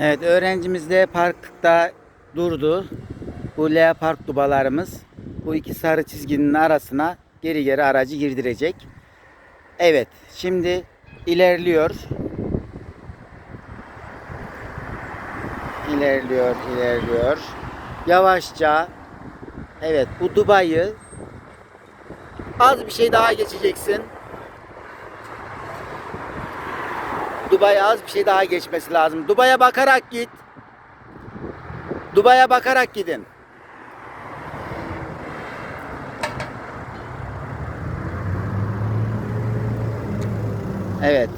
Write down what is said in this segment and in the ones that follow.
Evet öğrencimiz de parkta durdu. Bu park dubalarımız bu iki sarı çizginin arasına geri geri aracı girdirecek. Evet şimdi ilerliyor. İlerliyor, ilerliyor. Yavaşça evet bu dubayı az bir şey daha geçeceksin. Dubai'ye az bir şey daha geçmesi lazım. Dubai'ye bakarak git. Dubai'ye bakarak gidin. Evet.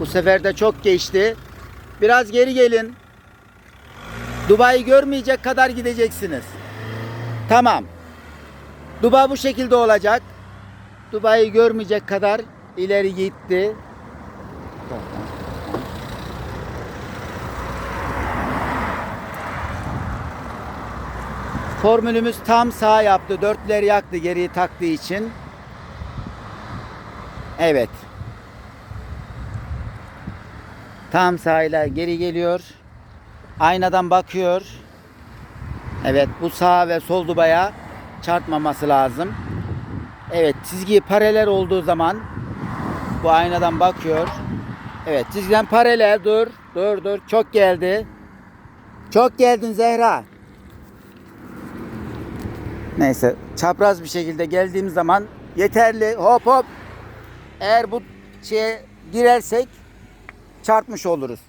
Bu sefer de çok geçti. Biraz geri gelin. Dubai'yi görmeyecek kadar gideceksiniz. Tamam. Dubai bu şekilde olacak. Dubai'yi görmeyecek kadar ileri gitti. Formülümüz tam sağ yaptı. Dörtleri yaktı geriyi taktığı için. Evet. Tam sağıyla geri geliyor. Aynadan bakıyor. Evet bu sağ ve sol dubaya çarpmaması lazım. Evet çizgi paralel olduğu zaman bu aynadan bakıyor. Evet çizgiden paralel dur dur dur çok geldi. Çok geldin Zehra. Neyse çapraz bir şekilde geldiğim zaman yeterli hop hop. Eğer bu şeye girersek çarpmış oluruz.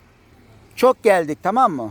Çok geldik tamam mı?